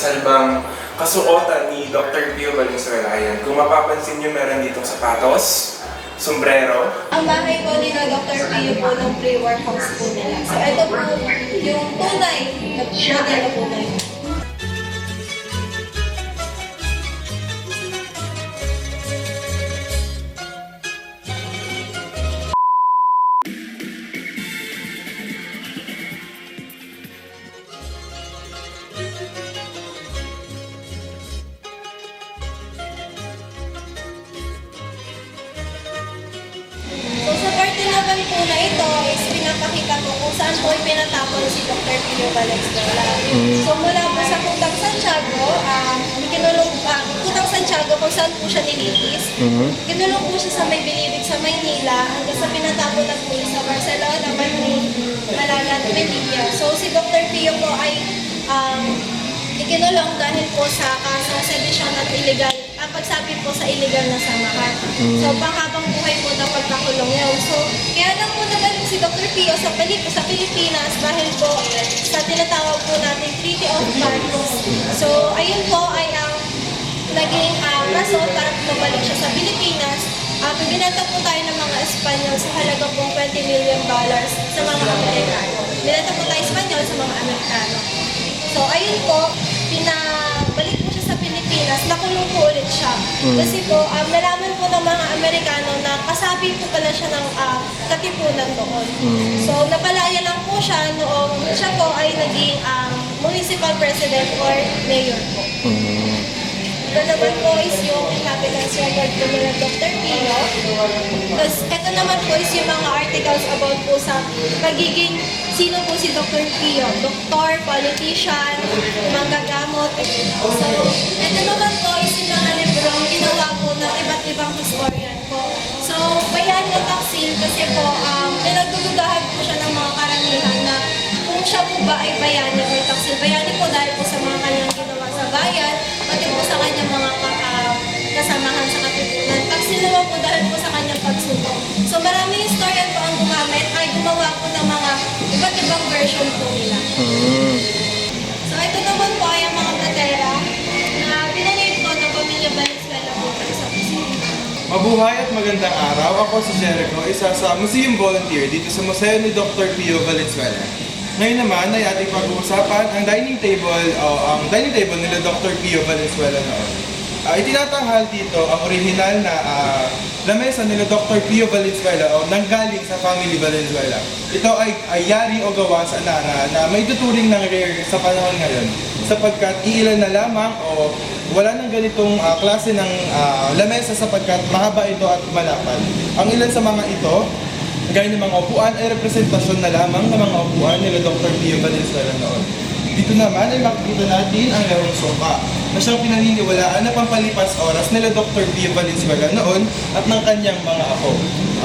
naisalbang kasuotan ni Dr. Pio Valenzuela. Ayan, kung mapapansin nyo, meron ditong sapatos, sombrero, Ang bahay po ni Dr. Pio po ng pre-war house po nila. So ito po yung tunay na modelo po na saan po pinatapon si Dr. Pio Valenzuela. So mula po sa Kutang Santiago, um, kinulong, uh, Kutang Santiago kung saan po siya nilitis. Kinulong po siya sa may bilibig sa Maynila hanggang sa pinatapon na po sa Barcelona, Madrid, Malaga, Melilla. So si Dr. Pio po ay um, ikinulong dahil po sa kaso sedition at illegal ang pagsabi po sa illegal na samahan. So, panghabang buhay po na pagkakulong yun. So, kaya lang po si Dr. Pio sa, Pilip sa Pilipinas dahil po sa tinatawag po natin Treaty of Paris. So, ayun po ay ang naging ah, rason para bumalik siya sa Pilipinas. Uh, binenta po tayo ng mga Espanyol sa halaga pong 20 million dollars sa mga Amerikano. Binenta po tayo Espanyol sa mga Amerikano. So, ayun po, pinabalik siya. Kasi po, um, nalaman po ng mga Amerikano na kasabi po pala siya ng ah, katipunan doon. So, napalaya lang po siya noong siya po ay naging um, municipal president or mayor po. Ito naman po is yung inhabitants record po nila Dr. Pino. Tapos ito naman po is yung mga articles about po sa pagiging sino po si Dr. Pio. Doktor, politician, manggagamot. So, ito naman po is yung mga libro ginawa po ng iba't ibang historian po. So, bayan ng taksil kasi po um, pinagdududahan po siya ng mga karamihan na kung siya po ba ay bayani o taksil. Bayani po dahil po sa mga kanyang ginawa sa bayan, pati po sa kanyang mga ah, kasamahan sa katipunan. Taksil naman po dahil po sa kanyang pagsuko. So maraming historian po ang gumamit ay gumawa po ng mga iba't ibang version po nila. So ito naman po ay ang mga platera na pinanayot po ng pamilya Valenzuela po para sa museum. Mabuhay at magandang araw. Ako si Jericho, isa sa museum volunteer dito sa Museo ni Dr. Pio Valenzuela. Ngayon naman ay ating pag-uusapan ang dining table o ang dining table nila Dr. Pio Valenzuela noon. Ah, itinatanghal dito ang original na ah, lamesa nila Dr. Pio Valenzuela o nanggaling sa family Valenzuela. Ito ay, ay yari o gawa sa nara na may tuturing ng rare sa panahon ngayon sapagkat iilan na lamang o wala nang ganitong ah, klase ng ah, lamesa sapagkat mahaba ito at malapad. Ang ilan sa mga ito, gaya ng mga upuan, ay representasyon na lamang ng mga upuan nila Dr. Pio Valenzuela noon. Dito naman ay makikita natin ang larong sopa na siyang pinaniniwalaan na pampalipas oras nila Dr. Pio Valenzuela noon at ng kanyang mga apo.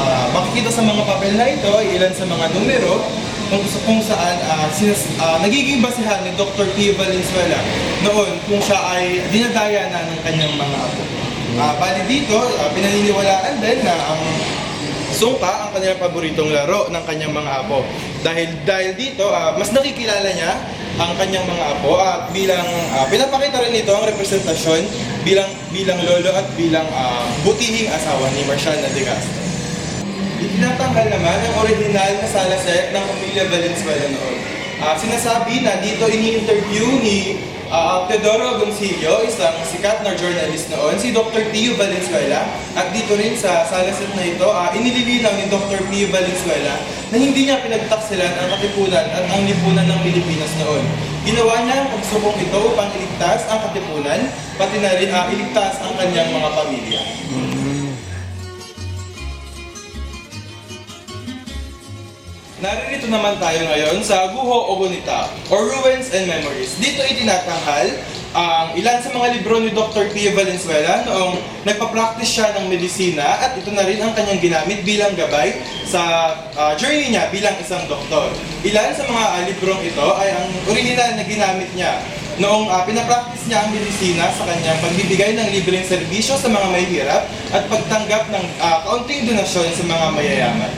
Ah, makikita sa mga papel na ito ay ilan sa mga numero kung, kung saan ah, sinas, ah, nagiging basihan ni Dr. Pio Valenzuela noon kung siya ay dinadaya na ng kanyang mga apo. Ah, bali dito, ah, pinaniniwalaan din na ang Sungka ang kanilang paboritong laro ng kanyang mga apo. Dahil dahil dito, ah, mas nakikilala niya ang kanyang mga apo at bilang ah, pinapakita rin ito ang representasyon bilang bilang lolo at bilang ah, butihing asawa ni Marshal na de Castro. Itinatanggal naman ang original na sala set ng pamilya Valenzuela noon. Ah, sinasabi na dito ini-interview ni ah, Teodoro Agoncillo, isang sikat na journalist noon, si Dr. Pio Valenzuela. At dito rin sa sala set na ito, ah, inililinaw ni Dr. Pio Valenzuela na hindi niya pinagtaksilan ang katipunan at ang lipunan ng Pilipinas noon. Ginawa niya ang pagsubok ito upang iligtas ang katipunan, pati na rin ah, iligtas ang kanyang mga pamilya. Naririto naman tayo ngayon sa Guho o Gunita, or Ruins and Memories. Dito itinatanghal ang ilan sa mga libro ni Dr. Pio Valenzuela noong nagpa-practice siya ng medisina at ito na rin ang kanyang ginamit bilang gabay sa ah, journey niya bilang isang doktor. Ilan sa mga ah, librong ito ay ang original na ginamit niya noong uh, pinapractice niya ang medisina sa kanyang pagbibigay ng libreng serbisyo sa mga mahihirap at pagtanggap ng ah, kaunting donasyon sa mga mayayaman.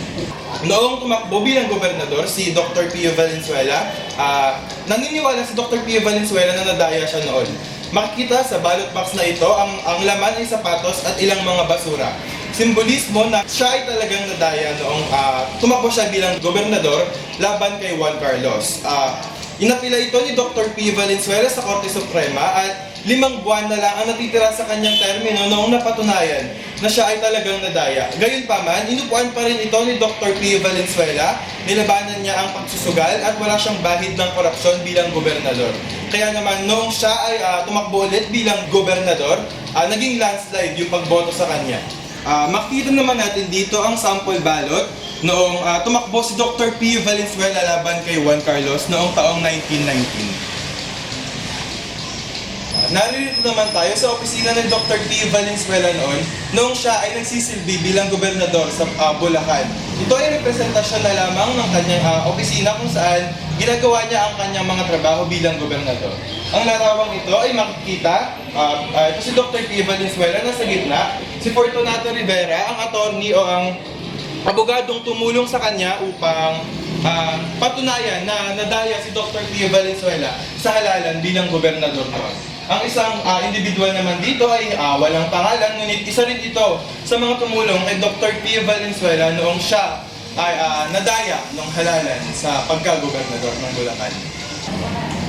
Noong tumakbo bilang gobernador si Dr. Pio Valenzuela, ah, naniniwala si Dr. Pia Valenzuela na nadaya siya noon. Makikita sa ballot box na ito ang, ang laman ay sapatos at ilang mga basura. Simbolismo na siya ay talagang nadaya noong ah, tumakbo siya bilang gobernador laban kay Juan Carlos. Ah, inapila ito ni Dr. P. Valenzuela sa Korte Suprema at limang buwan na lang ang natitira sa kanyang termino noong napatunayan na siya ay talagang nadaya. Gayunpaman, inupuan pa rin ito ni Dr. P. Valenzuela, nilabanan niya ang pagsusugal at wala siyang bahid ng korupsyon bilang gobernador. Kaya naman, noong siya ay ah, tumakbo ulit bilang gobernador, ah, naging landslide yung pagboto sa kanya. Ah, makikita naman natin dito ang sample ballot noong ah, tumakbo si Dr. P. Valenzuela laban kay Juan Carlos noong taong 1919. Naririto naman tayo sa opisina ng Dr. P. Valenzuela noon noong siya ay nagsisilbi bilang gobernador sa ah, Bulacan. Ito ay representasyon na lamang ng kanyang ah, opisina kung saan ginagawa niya ang kanyang mga trabaho bilang gobernador. Ang larawang ito ay makikita, ah, ah, ito si Dr. P. Valenzuela nasa gitna, si Fortunato Rivera, ang attorney o ang abogadong tumulong sa kanya upang ah, patunayan na nadaya si Dr. Pio Valenzuela sa halalan bilang gobernador noon. Ang isang ah, individual naman dito ay ah, walang pangalan, ngunit isa rin ito sa mga tumulong kay Dr. Pio Valenzuela noong siya ay ah, nadaya ng halalan sa pagka-gobernador ng Bulacan.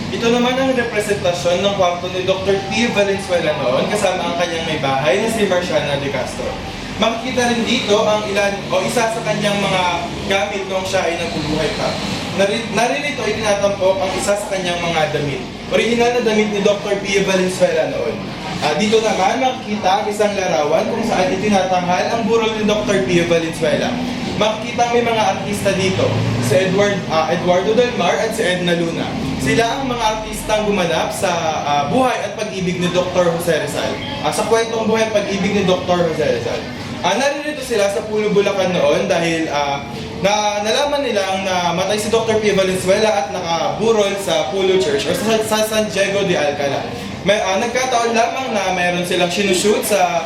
Ito naman ang representasyon ng kwarto ni Dr. P. Valenzuela noon kasama ang kanyang may bahay na si Marciana de Castro. Makikita rin dito ang ilan o isa sa kanyang mga gamit noong siya ay nabubuhay pa. Nari- Naririto ay tinatampok ang isa sa kanyang mga damit. Original na damit ni Dr. P. Valenzuela noon. Ah, dito naman makikita ang isang larawan kung saan itinatanghal ang burol ni Dr. P. Valenzuela. Makikita may mga artista dito, si Edward, ah, Eduardo Del Mar at si Edna Luna. Sila ang mga artistang gumanap sa ah, buhay at pag-ibig ni Dr. Jose Rizal. Ah, sa kwentong buhay at pag-ibig ni Dr. Jose Rizal. Ah, naririto sila sa Pulo Bulacan noon dahil ah, na nalaman nilang na matay si Dr. P. Valenzuela at nakaburol sa Pulo Church or sa, sa San Diego de Alcala. May, ah, nagkataon lamang na meron silang sinushoot sa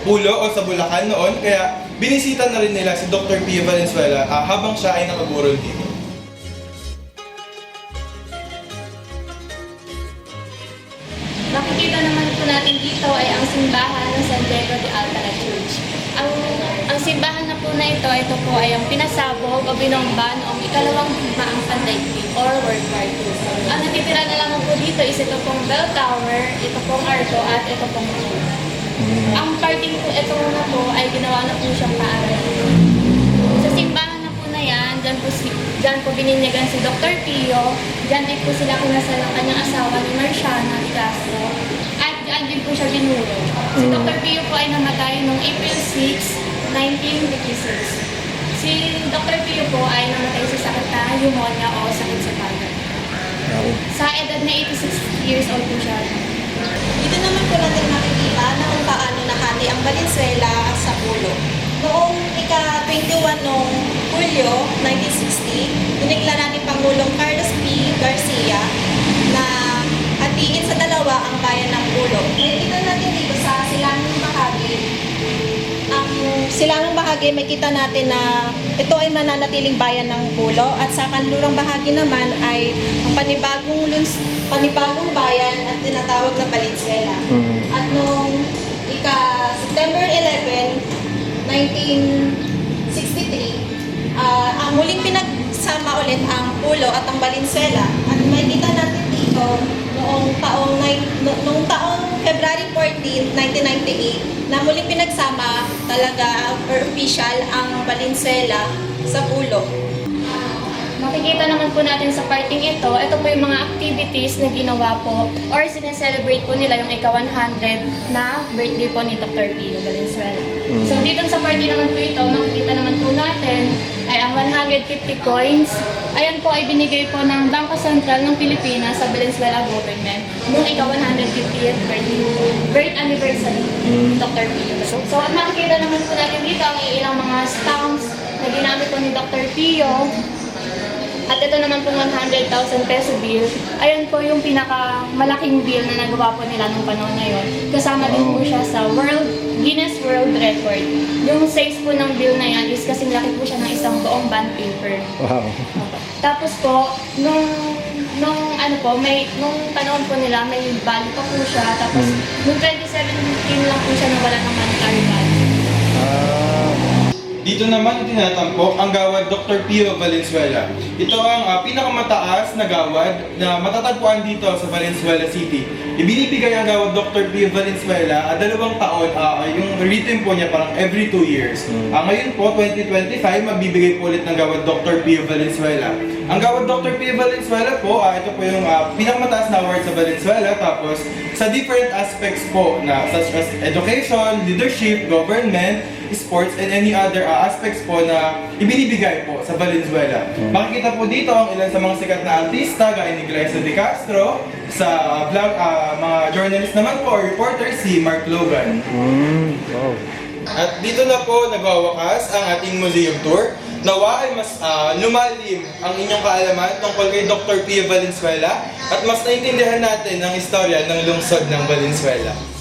Pulo o sa Bulacan noon kaya binisita na rin nila si Dr. P. Valenzuela ah, habang siya ay nakaburol dito. Nakikita naman po natin dito ay ang simbahan ng San Diego de Alcala Church. Ang, simbahan na po na ito, ito po ay ang pinasabog o binomba noong ikalawang digmaang pandaigdig or World War II. Ang natitira na lamang po dito is ito pong bell tower, ito pong arco at ito pong church. Ang parting po ito na po ay ginawa na po siyang paaralan. Sa simbahan na po na yan, dyan po, si, dyan po bininyagan si Dr. Pio, dyan din po sila kinasal ng kanyang asawa ni Marciana de Castro, at dyan din po siya binulong. Si Dr. Pio po ay namatay noong April 6, 1956. Si Dr. Pio po ay namatay sa sakit na pneumonia o sakit sa bagat. Sa edad na 86 years old po siya. Dito naman po natin makikita na kung paano nakati ang Valenzuela sa pulo. Noong ika-21 noong Hulyo 1960, diniklara ni Pangulong Carlos P. Garcia na hatiin sa dalawa ang bayan ng pulo. Makikita natin silangang bahagi, makita natin na ito ay mananatiling bayan ng Pulo at sa kanlurang bahagi naman ay ang panibagong luns, panibagong bayan at tinatawag na Valenzuela. At noong ika September 11, 1963, ah, ang muling pinagsama ulit ang Pulo at ang Valenzuela. At makikita natin dito noong taong noong taong February 14, 1998 na muling pinagsama talaga or official ang Valenzuela sa Pulo. Makikita naman po natin sa parting ito, ito po yung mga activities na ginawa po or sineselebrate po nila yung ika-100 na birthday po ni Dr. Pio Valenzuela. So dito sa party naman po ito, makikita naman po natin ay ang 150 coins. Ayan po ay binigay po ng Bangko Sentral ng Pilipinas sa Valenzuela government noong ika-150th birthday, birth anniversary ni Dr. Pio. So, so at makikita naman po natin dito ang ilang mga stamps na ginamit po ni Dr. Pio at ito naman pong 100,000 peso bill, ayun po yung pinakamalaking bill na nagawa po nila nung panahon na yun. Kasama din po siya sa World Guinness World Record. Yung size po ng bill na yan is kasing laki po siya ng isang buong bond paper. Wow. Tapos po, nung nung ano po, may, nung panahon po nila, may bali pa po siya. Tapos, nung 2017 lang po siya nawala ng monetary value. Dito naman itinatampok ang gawad Dr. Pio Valenzuela. Ito ang ah, pinakamataas na gawad na matatagpuan dito sa Valenzuela City. Ibinibigay ang gawad Dr. Pio Valenzuela at dalawang taon, ah, yung rhythm po niya parang every two years. Ah, ngayon po, 2025, magbibigay po ulit ng gawad Dr. Pio Valenzuela. Ang gawad Dr. Pio Valenzuela po, ah, ito po yung ah, pinakamataas na award sa Valenzuela. Tapos, sa different aspects po na such as education, leadership, government, sports, and any other uh, aspects po na ibinibigay po sa Valenzuela. Makikita po dito ang ilan sa mga sikat na artista gaya ni Glyza De Castro, sa uh, vlog, uh, mga journalist naman po, or reporter si Mark Logan. At dito na po nagwawakas ang ating museum tour. Nawa ay mas ah, lumalim ang inyong kaalaman tungkol kay Dr. Pia Valenzuela at mas naintindihan natin ang istorya ng lungsod ng Valenzuela.